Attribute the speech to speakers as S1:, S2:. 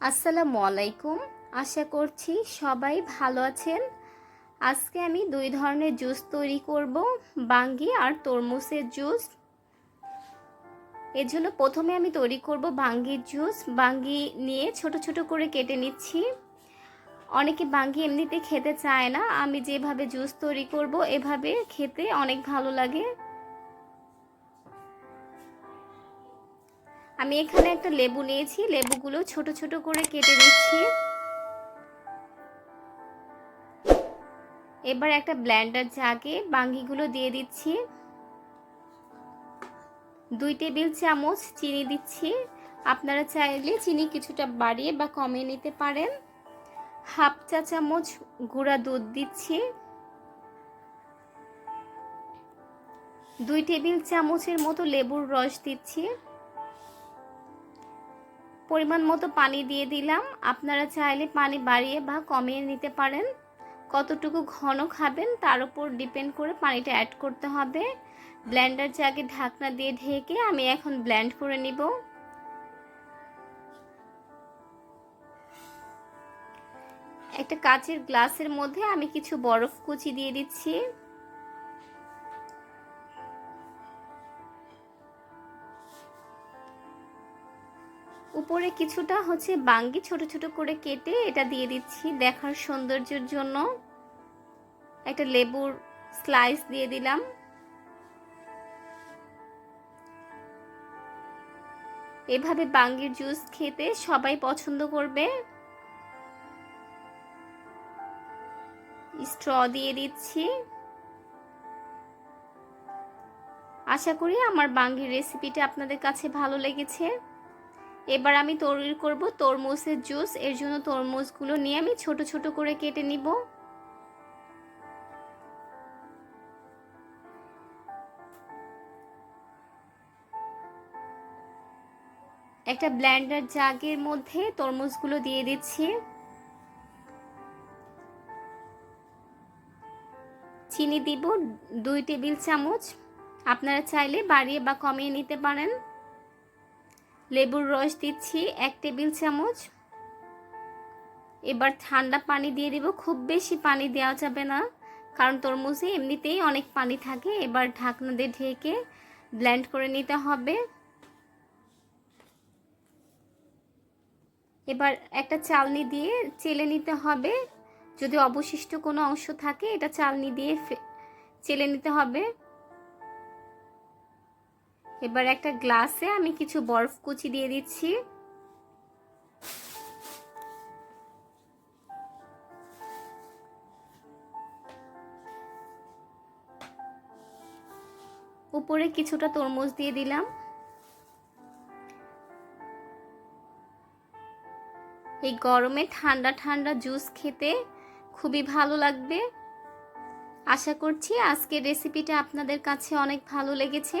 S1: আসসালামু আলাইকুম। আশা করছি সবাই ভালো আছেন। আজকে আমি দুই ধরনের জুস তৈরি করব, বাঙ্গি আর তরমুজের জুস। এর জন্য প্রথমে আমি তৈরি করব বাঙ্গির জুস। বাঙ্গি নিয়ে ছোট ছোট করে কেটে নিচ্ছি। অনেকে বাঙ্গি এমনিতে খেতে চায় না। আমি যেভাবে জুস তৈরি করব, এভাবে খেতে অনেক ভালো লাগে। আমি এখানে একটা লেবু নিয়েছি, লেবুগুলো ছোট ছোট করে কেটে নিচ্ছি। এবার একটা ব্ল্যান্ডার জাগে বাঙ্গিগুলো দিয়ে দিচ্ছি। দুই টেবিল চামচ চিনি দিচ্ছি। আপনারা চাইলে চিনি কিছুটা বাড়িয়ে বা কমিয়ে নিতে পারেন। হাফ চা চামচ গুঁড়া দুধ দিচ্ছি। দুই টেবিল চামচের মতো লেবুর রস দিচ্ছি। পরিমাণ মতো পানি দিয়ে দিলাম। আপনারা চাইলে পানি বাড়িয়ে বা কমিয়ে নিতে পারেন। কতটুকু ঘন খাবেন তার উপর ডিপেন্ড করে পানিটা অ্যাড করতে হবে। ব্ল্যান্ডার জাগে ঢাকনা দিয়ে ঢেকে আমি এখন ব্ল্যান্ড করে নিব। একটা কাচের গ্লাসের মধ্যে আমি কিছু বরফ কুচি দিয়ে দিচ্ছি। উপরে কিছুটা হচ্ছে বাঙ্গি ছোট ছোট করে কেটে এটা দিয়ে দিচ্ছি দেখার সৌন্দর্যের জন্য। একটা লেবুর স্লাইস দিয়ে দিলাম। এভাবে বাঙ্গির জুস খেতে সবাই পছন্দ করবে। স্ট্র দিয়ে দিচ্ছি। আশা করি আমার বাঙ্গির রেসিপিটা আপনাদের কাছে ভালো লেগেছে। এবার আমি তৈরি করব তরমুজের জুস। এর জন্য তরমুজগুলো নিয়ে আমি ছোট ছোট করে কেটে নিব। একটা ব্ল্যান্ডার জাগের মধ্যে তরমুজগুলো দিয়ে দিচ্ছি। চিনি দিব দুই টেবিল চামচ। আপনারা চাইলে বাড়িয়ে বা কমিয়ে নিতে পারেন। লেবুর রস দিচ্ছি, এক টেবিল চামচ। এবার ঠান্ডা পানি দিয়ে দিব, খুব বেশি পানি দেওয়া যাবে না, কারণ তরমুজে এমনিতেই অনেক পানি থাকে। এবার ঢাকনা দিয়ে ঢেকে ব্ল্যান্ড করে নিতে হবে। এবার একটা চালনি দিয়ে চেলে নিতে হবে। যদি অবশিষ্ট কোনো অংশ থাকে, এটা চালনি দিয়ে চেলে নিতে হবে। এবার একটা গ্লাসে আমি কিছু বরফ কুচি দিয়ে দিচ্ছি। উপরে কিছুটা তরমুজ দিয়ে দিলাম। এই গরমে ঠান্ডা ঠান্ডা জুস খেতে খুবই ভালো লাগবে। আশা করছি আজকের রেসিপিটা আপনাদের কাছে অনেক ভালো লেগেছে।